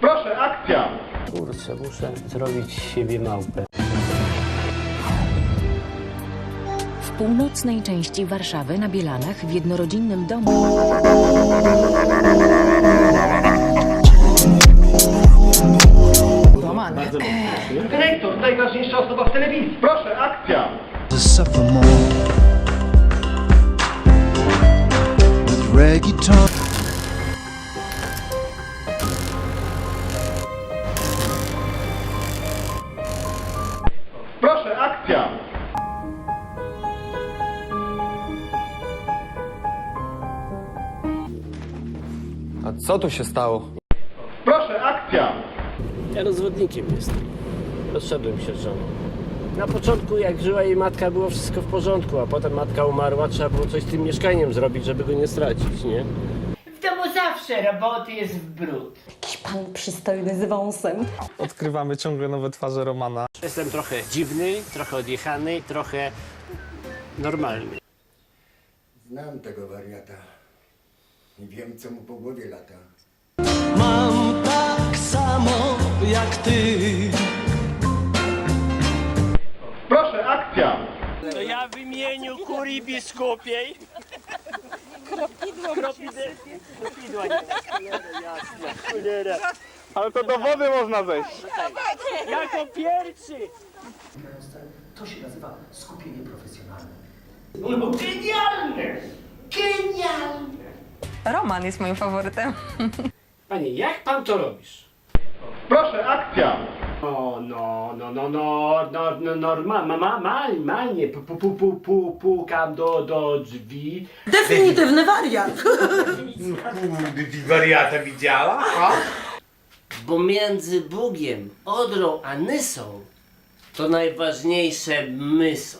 Proszę, akcja! Kurczę, muszę zrobić z siebie małpę. W północnej części Warszawy na Bielanach w jednorodzinnym domu Dyrektor, najważniejsza osoba w telewizji. Proszę, akcja! with reggaeton. Akcja! A co tu się stało? Proszę, akcja! Ja rozwodnikiem jestem. Rozszedłem się z żoną. Na początku, jak żyła jej matka, było wszystko w porządku, a potem matka umarła, trzeba było coś z tym mieszkaniem zrobić, żeby go nie stracić, nie? W domu zawsze roboty jest w brud. Pan przystojny z wąsem. Odkrywamy ciągle nowe twarze Romana. Jestem trochę dziwny, trochę odjechany, trochę normalny. Znam tego wariata i wiem, co mu po głowie lata. Mam tak samo jak ty. Proszę, akcja! To ja w imieniu kurii biskupiej. Kropidło. Kropidło. Kropidła nie. Cholera. Ale to do wody można zejść. Jako pierwszy. To się nazywa skupienie profesjonalne. No genialne! Genialne! Roman jest moim faworytem. Panie, jak pan to robisz? Proszę, akcja! No, no, no, no, no, no, no normalnie, ma, ma, normalnie, pu, pu, pu, pu, pu, pukam do, do drzwi. Definitywny wariat. wariata widziała? A? Bo między Bugiem, Odrą a Nysą to najważniejsze my są.